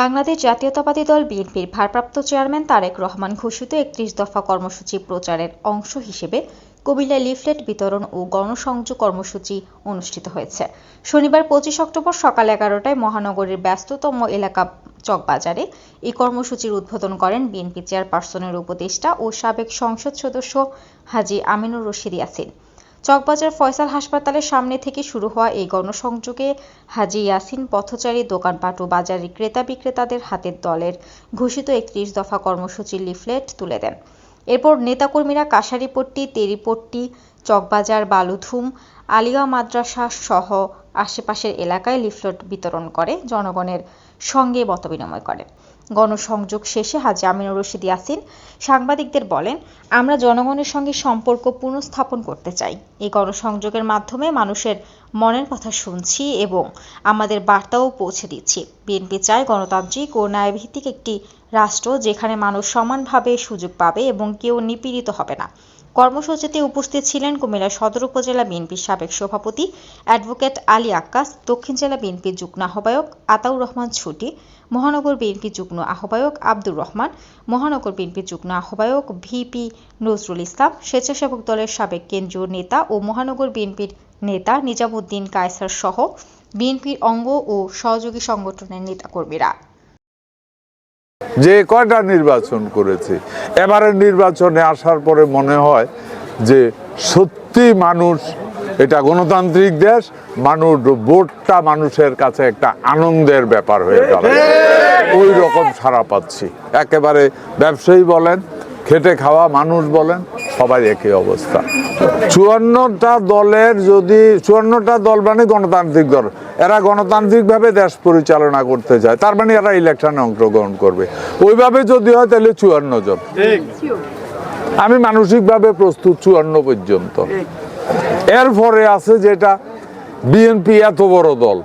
বাংলাদেশ জাতীয়তাবাদী দল বিএনপির ভারপ্রাপ্ত চেয়ারম্যান তারেক রহমান ঘোষিত একত্রিশ দফা কর্মসূচি প্রচারের অংশ হিসেবে কুমিল্লায় লিফলেট বিতরণ ও গণসংযোগ কর্মসূচি অনুষ্ঠিত হয়েছে। শনিবার পঁচিশ অক্টোবর সকাল এগারোটায় মহানগরীর ব্যস্ততম এলাকা চকবাজারে এই কর্মসূচির উদ্বোধন করেন বিএনপি চেয়ারপারসনের উপদেষ্টা ও সাবেক সংসদ সদস্য হাজী আমিনুর রশিদ ইয়াসিন। চকবাজার ফয়সাল হাসপাতালের সামনে থেকে শুরু হওয়া এই গণসংযোগে হাজি ইয়াসিন পথচারী, দোকানপাট ও বাজারে ক্রেতা বিক্রেতাদের হাতের দলের ঘোষিত একত্রিশ দফা কর্মসূচির লিফলেট তুলে দেন। এরপর নেতাকর্মীরা কাশারিপট্টি তেরিপট্টি চকবাজার, বালুথুম, আলিয়া মাদ্রাসা সহ আশেপাশের এলাকায় লিফলেট বিতরণ করে, জনগণের সঙ্গে মতবিনিময় করে। গণসংযোগ শেষে হাজি আমিনুর রশিদ ইয়াসিন সাংবাদিকদের বলেন, আমরা জনগণের সঙ্গে সম্পর্ক পুনঃস্থাপন করতে চাই। এই গণসংযোগের মাধ্যমে মানুষের মনের কথা শুনছি এবং আমাদের বার্তাও পৌঁছে দিচ্ছি। বিএনপি চায় গণতান্ত্রিক ও ন্যায়ভিত্তিক একটি রাষ্ট্র যেখানে মানুষ সমানভাবে সুযোগ পাবে এবং কেউ নিপীড়িত হবে না। কর্মসূচিতে উপস্থিত ছিলেন কুমিল্লা সদর উপজেলা বিএনপির সাবেক সভাপতি অ্যাডভোকেট আলী আক্কাস, দক্ষিণ জেলা বিএনপির যুগ্ম আহ্বায়ক আতাউর রহমান ছুটি, মহানগর বিএনপি যুগ্ম আহ্বায়ক আব্দুর রহমান, মহানগর বিএনপি যুগ্ম আহ্বায়ক ভিপি নজরুল ইসলাম, স্বেচ্ছাসেবক দলের সাবেক কেন্দ্রীয় নেতা ও মহানগর বিএনপির নেতা নিজামুদ্দিন কায়সার সহ বিএনপির অঙ্গ ও সহযোগী সংগঠনের নেতাকর্মীরা। যে কয়টা নির্বাচন করেছে? এবারের নির্বাচনে আসার পরে মনে হয় যে সত্যি মানুষ এটা গণতান্ত্রিক দেশ, মানুষ ভোটটা মানুষের কাছে একটা আনন্দের ব্যাপার হয়ে গেল ওই রকম সারা পাচ্ছি। একেবারে ব্যবসায়ী বলেন, খেটে খাওয়া মানুষ বলেন সবাই একই অবস্থা। চুয়ান্নটা দলের যদি চুয়ান্নটা দল মানে গণতান্ত্রিক দল। এরা গণতান্ত্রিকভাবে দেশ পরিচালনা করতে চায়। তার মানে এরা ইলেকশনে অংশগ্রহণ করবে। ওইভাবে যদি হয় তাহলে চুয়ান্ন জন। আমি মানসিকভাবে প্রস্তুত চুয়ান্ন পর্যন্ত। এরপরে আছে যেটা বিএনপি এত বড় দল।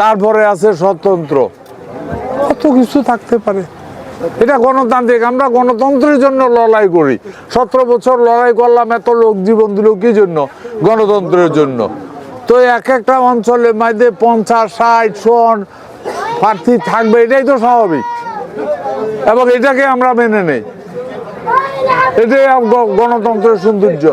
তারপরে আছে স্বতন্ত্র। কত কিছু থাকতে পারে। এটা গণতান্ত্রিক, আমরা গণতন্ত্রের জন্য লড়াই করি। সতেরো বছর লড়াই করলাম এত লোক জীবন দিল কি জন্য? গণতন্ত্রের জন্য। তো এক একটা অঞ্চলে মাঝে পঞ্চাশ, ষাট, শন, প্রার্থী থাকবে, এটাই তো স্বাভাবিক। এবং এটাকে আমরা মেনে নেই। এটাই গণতন্ত্রের সৌন্দর্য।